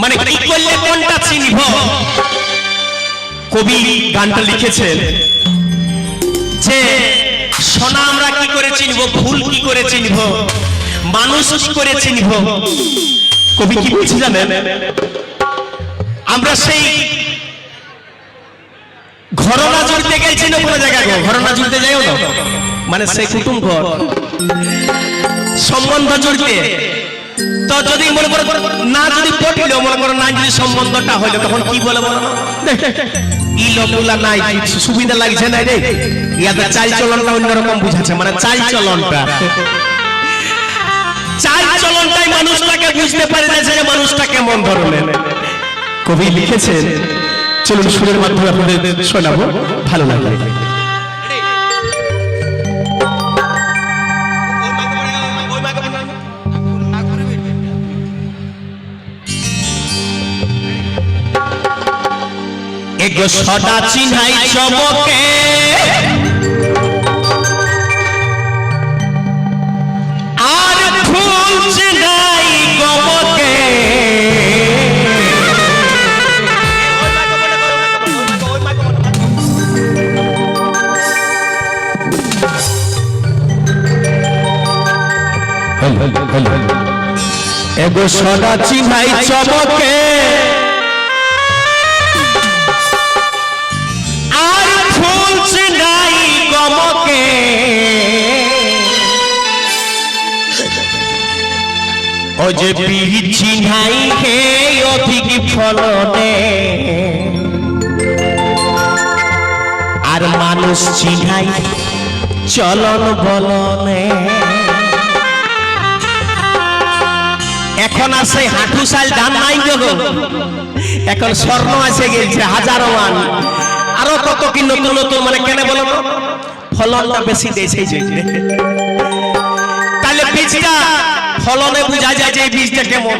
মানে কি করলে কোনটা চিনব? কবি গানটা লিখেছেন যে, সোনা আমরা কি করে চিনব? ফুল কি করে চিনব? মানুষ কি করে চিনব? কবি কি বলছে জানেন? আমরা সেই ঘরনা জুড়তে গেছি না কোনো জায়গায়? ঘরনা জুড়তে যাইও না? মানে সেই কুটুম ঘর। সম্বন্ধ জুড়তে। তো যদি মনে করো না যদি পটিল মনে করো না যদি সম্বন্ধটা হইল তখন কি বলে বলো? ই নাই সুবিধা লাগছে না রে। ইয়াতে চাল চলনটা অন্যরকম বুঝাচ্ছে মানে চাল চলনটা চাল চলনটাই মানুষটাকে বুঝতে পারে না যে মানুষটা কেমন ধরনের। কবি লিখেছেন চলুন সুরের মাধ্যমে আপনাদের শোনাবো ভালো লাগবে এগো সদা চিন্হাই চমকে। আর ফুল চিন্হাই গমকে। এগো সদা চিন্হাই চমকে। ও যে বীজ চিনাই হে অধিক ফলনে। আর মানুষ চিনাই চলন বলনে। এখন আছে হাঁটু সাল ধান নাই এখন স্বর্ণ আছে গেছে হাজারো মান আরও কত কি নতুন নতুন মানে কেন বলো? ফলনটা বেশি দেয় সেই ফলনে বোঝা যায় যে বীজটা কেমন।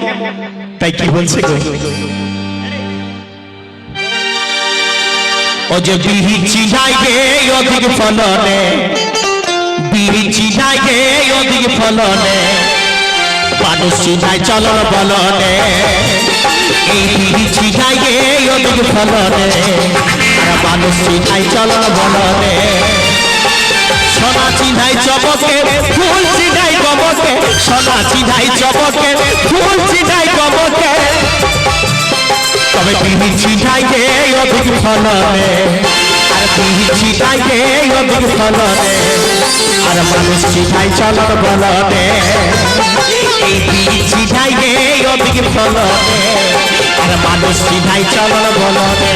তাই কি বলছে গো? ও যে বীজ যাই গে অধিক ফলনে বীজ যাই গে অধিক ফলনে, মানুষ চিনাই চলন বলনে, এই বীজ চিনাই গে অধিক ফলনে মানুষ চিনাই চলন বলনে। সোনা চিনাই চবকে ফুল চিনাই গমকে সোনা চিনাই চবকে ফুল চিনাই গমকে তবে বিহি চিনাই গে অধিক ফলনে? আর বিহি চিনাই গে অধিক ফলনে? আর মানুষ চিনাই চলন বলনে? এই বিহি চিনাই গে অধিক ফলনে? আর মানুষ চিনাই চলন বলনে?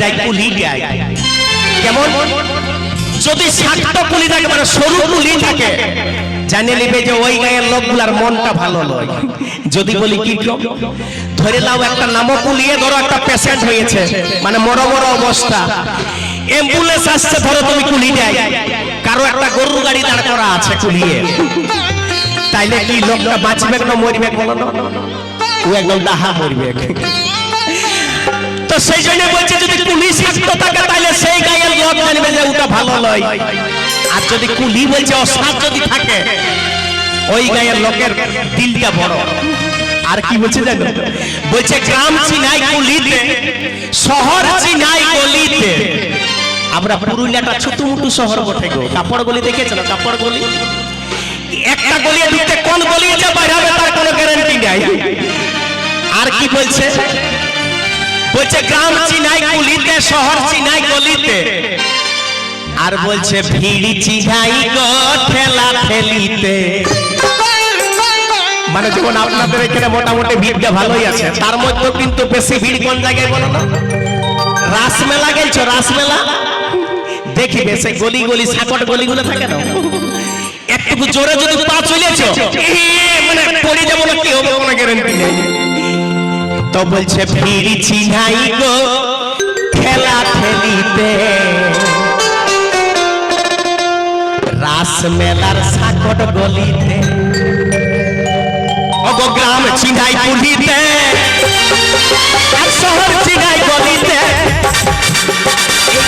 যায়, কুলি কেমন? যদি শাক্ত কুলি থাকে মানে সরু কুলি থাকে, জানে নিবে যে ওই গায়ের লোকগুলার মনটা ভালো নয়। যদি বলি, কি ধরে নাও, একটা নামও কুলিয়ে ধরো, একটা পেশেন্ট হয়েছে মানে বড় বড় অবস্থা। অ্যাম্বুলেন্স আসছে, ধরো তুমি কুলি দেয়। কারও একটা গরুর গাড়ি দাঁড় করা আছে কুলিয়ে। তাইলে কি লোকটা বাঁচবে না মরবে বলো না? ও একদম ডাহা মরবে। সেই জন্য বলছে, যদি পুলিশ শাক্ত থাকে, তাহলে সেই গায়ের লোক জানবে যে ওটা ভালো নয়। আর যদি কুলি বলছে অসাধ যদি থাকে, ওই গায়ের লোকের দিলটা বড়। আর কি বলছে জানো? বলছে, গ্রাম চিনাই কুলিতে, শহর চিনাই গলিতে। আমরা পুরুলিয়াটা ছোট মুটু শহর বটে গো। কাপড় গলি দেখেছ কাপড় গলি? একটা গলিয়ে ঢুকতে কোন গলিয়ে যে বাইরে হবে, তার কোনো গ্যারান্টি নাই। আর কি বলছে? বলছে, গ্রাম চিনাই কুলিতে, শহর চিনাই গলিতে। আর বলছে, ভিড় চিনাই গো, ঠেলা মানে যেমন আপনাদের এখানে মোটামুটি ভিড়টা ভালোই আছে, তার মধ্যেও কিন্তু বেশি ভিড় কোন জায়গায় বলো না? রাসমেলা গেছো রাসমেলা? দেখিবে সেই গলি গলি, সাকট গলিগুলো থাকে না? একটু জোরে যদি পা চলেছ মানে পড়ে যাব না কি? হবে কোনো গ্যারান্টি নেই। তো বলছে ভিড় চিনাই গো, খেলা খেলিতে রাস মেলার সাকট গলিতে। অগো গ্রাম চিনাই পুলিতে, আর শহর চিনাই গলিতে।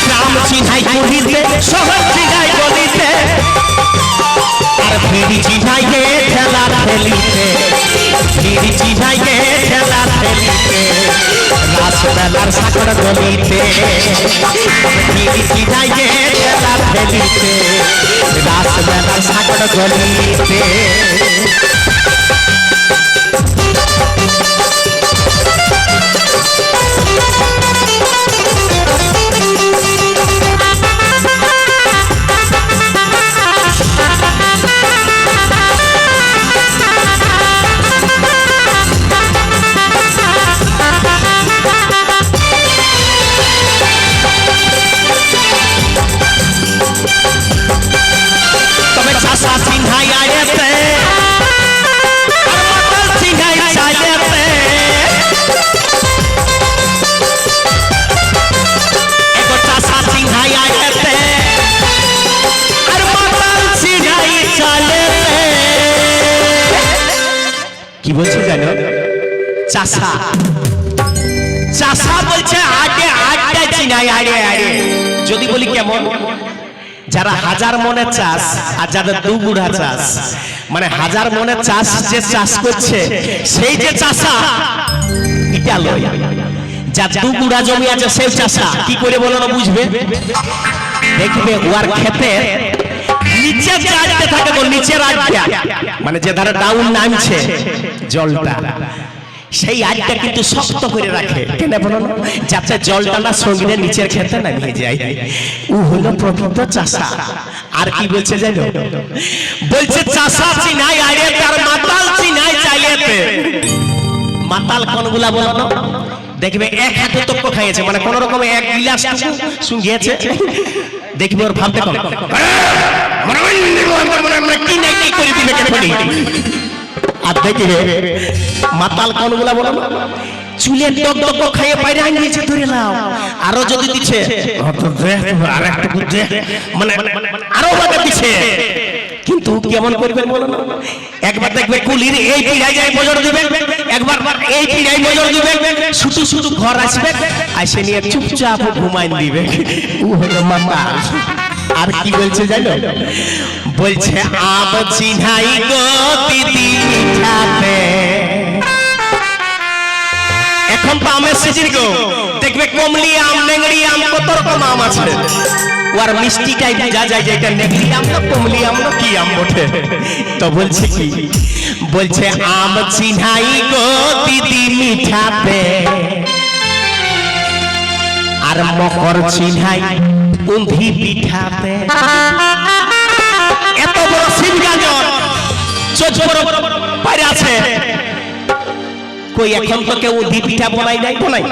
গ্রাম চিনাই পুলিতে, শহর চিনাই গলিতে। আর ভিড় চিনাই গে খেলা খেলিতে ভিড় চিনাই গে খেলা খেলিতে রাস মেলার সাকর গলিতে ভিড় চিনাই গে খেলা খেলিতে রাস মেলার সাকর গলিতে তবে কি বলছি জানো? চাষা। চাষা বলছে আগে আটটা চিনাই আড়ে আড়ে যদি বলি কেমন? যারা হাজার মনে চাষ আর যাদের দু গুড়া চাষ মানে হাজার মনে চাষ যে চাষ করছে, সেই যে চাষা, এটা লয়। যার দু গুড়া জমি আছে সেই চাষা। কি করে বলো না বুঝবে? দেখবে ওয়ার খেতে নিচে যে থাকে গো নিচের আটটা মানে যে ধারে ডাউন নামছে, জলটা। সেই আজটা কিন্তু শক্ত করে রাখে। কেন বলো না? যাতে জলটা না সঙ্গে নিচের খেতে নামিয়ে যায়। ও হলো প্রকৃত চাষা। আর কি বলছে জানো? বলছে, চাষা চিনাই আরে তার মাতাল চিনাই চাইয়েতে। মাতাল কোনগুলা বলো না? দেখবে এক হাতে তক্ক খাইয়েছে মানে কোন রকম এক গিলাস শুঙ্গিয়েছে। দেখবে ওর ভাবতে কম। আর যদি মানে কিন্তু কেমন করবেন বলো একবার দেখবে কুলির এই পিড়াই যায় বজর দিবে একবার এই পিড়াই বজর দিবে শুধু শুধু ঘর আসবে আসে নিয়ে চুপচাপ ঘুমাই দিবে ও হলো আর কি বলছে জানো? বলছে আম চিনাই গো দিদি মিঠাতে। এখন তো আমের সিজন গো। দেখবে কমলি আম, নেংড়ি আম, কত রকম আম আছে। ওর মিষ্টিটাই বোঝা যায় যে এটা নেংড়ি আম না কমলি আম না কি আম বটে? তো বলছে কি? বলছে আম চিনাই গো দিদি মিঠাতে। আর মকর চিনাই উন্ধি পিঠাতে এত বড় শিব গাজন পারে আছে। কই, এখন তো কেউ উন্ধি পিঠা বনাই নাই বনাই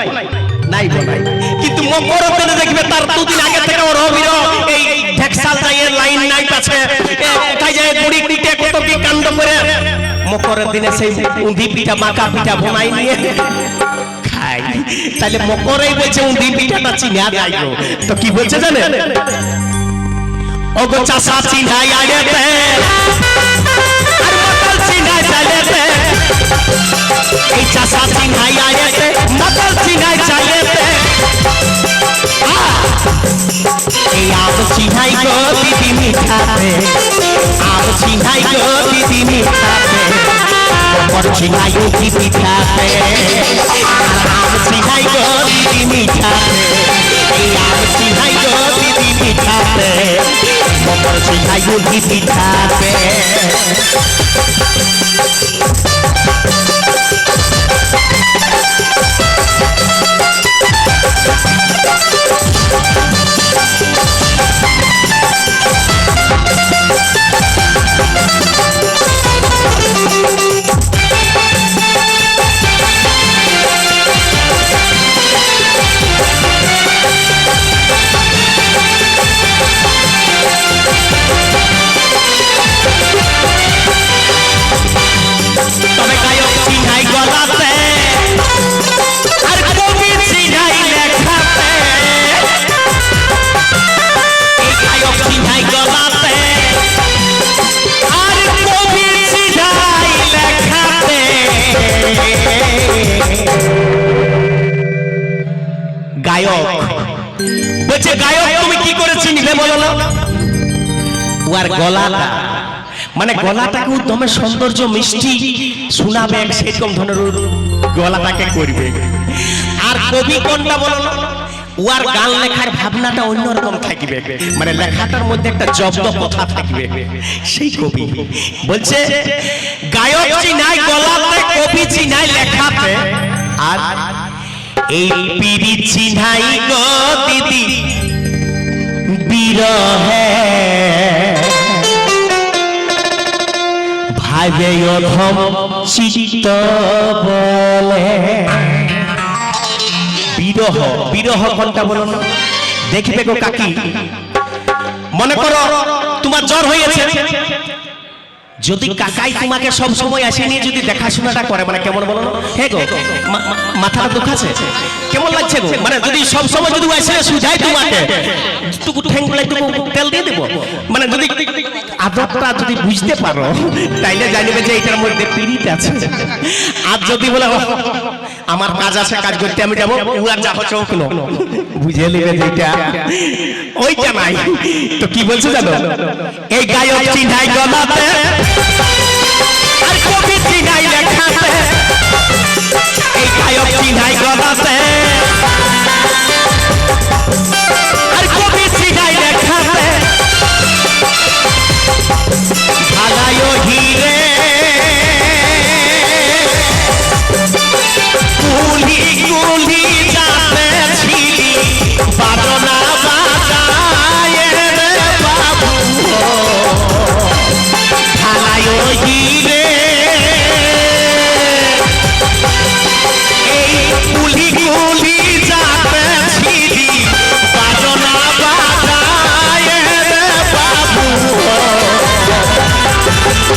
নাই? বনাই কিন্তু মকর দিনে দেখবে তার দুদিন আগে থেকে ওর অবির এই ঢেকসাল যাইয়ে লাইন নাই আছে। কোথায় যায় গুড়ি পিঠে কত কি কাণ্ড করে। মকরের দিনে সেই উন্ধি পিঠা মাকা পিঠা বনাই নিয়ে। খাই তাহলে মকরেই বলছে উন্ধি পিঠাটা চিনা গো। তো কি বলছে জানেন ওগো চাষা চিনাই আড়েতে আর মকর চিনাই চালেতে এই চাষা চিনাই আড়েতে মকর চিনাই চালেতে এই আম চিনাই গো দিদি মিঠাতে আম চিনাই গো দিদি মিঠাতে চিনাই উঠি পিঠাতে আম চিনাই গো, দিদি মিঠাতে আম চিনাই গো, দিদি মিঠাতে কোমর চিনাই উঠি পিঠাতে তবে গায়ক। বলছে, গায়ক, তুমি কি করে চিনবে বলো না? গলাটা। মানে গলাটাকে উত্তমে সৌন্দর্য, মিষ্টি শোনাবে সেরকম ধরনের গলাটাকে করবে। আর কবি কোনটা বলো উয়ার গান লেখার ভাবনাটা অন্যরকম থাকবে। মানে লেখাটার মধ্যে একটা জব্দ কথা থাকবে। সেই কবি বলছে, গায়ক চিনাই গলাতে, কবি চিনাই লেখাতে, আর এই পিড়ি চিনাই গো দিদি। বিরহে। ভাবে অধম চিত্ত বলে। বিরহ বিরহ কোনটা বলো না? দেখবে গো কাকি। মনে করো, তোমার জ্বর হয়েছে। যদি কাকাই তোমাকে সব সময় আসে নিয়ে যদি দেখাশোনাটা করে মানে কেমন বলো হ্যাঁ হে গো মাথাটা দুঃখ আছে? কেমন লাগছে গো? মানে যদি সব সময় যদি আসে সুঝাই তোমাকে টুকু ঠ্যাং তেল দিয়ে দেবো। মানে যদি আদরটা যদি বুঝতে পারো, তাইলে জানবে যে এটার মধ্যে পিড়িত আছে। আর যদি বলে, আমার কাজ আছে, কাজ করতে আমি যাব উয়ার যাব চোখ নো বুঝে নেবে যে এটা। ওইটা নাই। তো কি বলছো জানো? এই গায়ক চিন্তাই গলাতে, আর কবি চিনাই লেখাতে, এই গায়ক চিনাই গলাতে।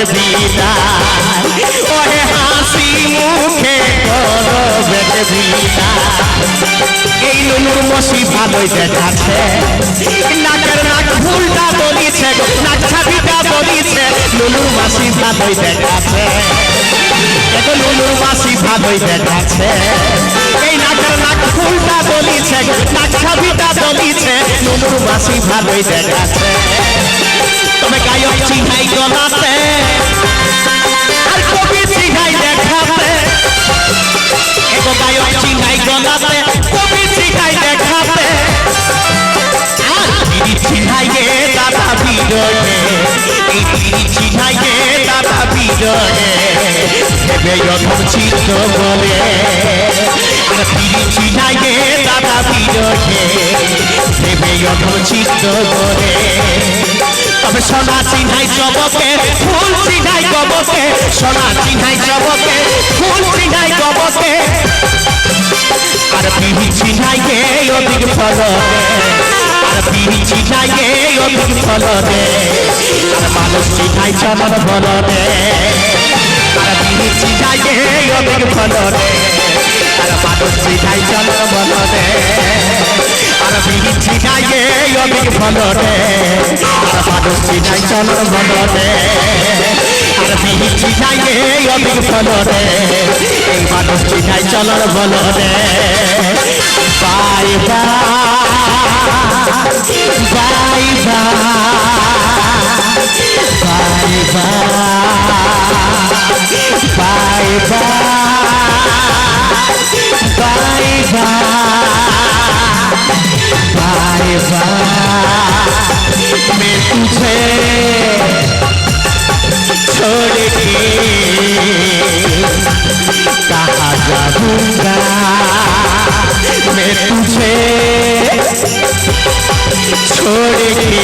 বেদবিনা ওহে হাসি মুখে করো বেদবিনা এই নুনুর মসি ভালোই দেখাচ্ছে। নাকের নাক ভুলটা বলিছে নাক ছাবিটা বলিছে। নুনুর মাসি ভালোই দেখাচ্ছে। দেখো নুনুর মাসি ভালোই দেখাচ্ছে। এই নাকের নাক ফুলটা বলিছে নাক ছাবিটা বলিছে। নুনুর মাসি ভালোই দেখাচ্ছে। তবে গায়ক চিহাই গলাতে বিরহে পিরিচি নাই গে দাদা বিরহে ভেবে যখন চিত্ত বলে, আর পিরিচি গে দাদা বিরহে ভেবে যখন চিত্ত বলে, তবে সোনা চিন্হাই চবকে ফুল চিন্হাই গবকে, সোনা চিন্হাই চবকে ফুল চিন্হাই গবকে। আর পিহি চিন্হাই অধিক ফলনে চিনাইয়ে অতীত ফলনে আর মানুষ চিনাই চমন ফলনে আর বিড়ি চিনাইয়ে অতীত ফলনে আর মানুষ চিনাই চমন ফলনে আর বিড়ি চিনাইয়ে অতীত ফলনে আর মানুষ চিনাই চমন ফলনে আর বিড়ি চিনাইয়ে অতীত ফলনে এই মানুষ চিনাই bye bye bye bye bye bye bye bye मैं तुझे छोड़ के कहा जाऊंगा मैं तुझे छोड़ के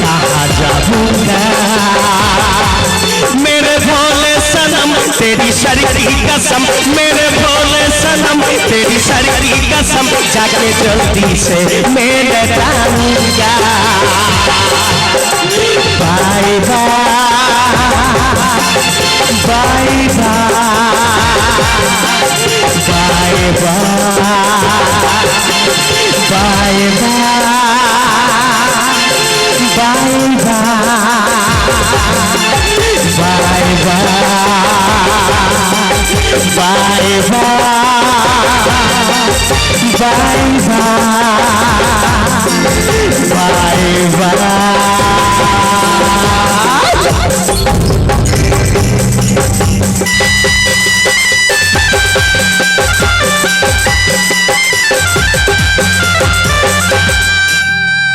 कहा जाऊंगा मेरे भोले सनम तेरी सर की कसम मेरे भोले सनम तेरी सर की कसम जाके जल्दी से मैं लटाऊंगा bye bye bye bye Bye bye.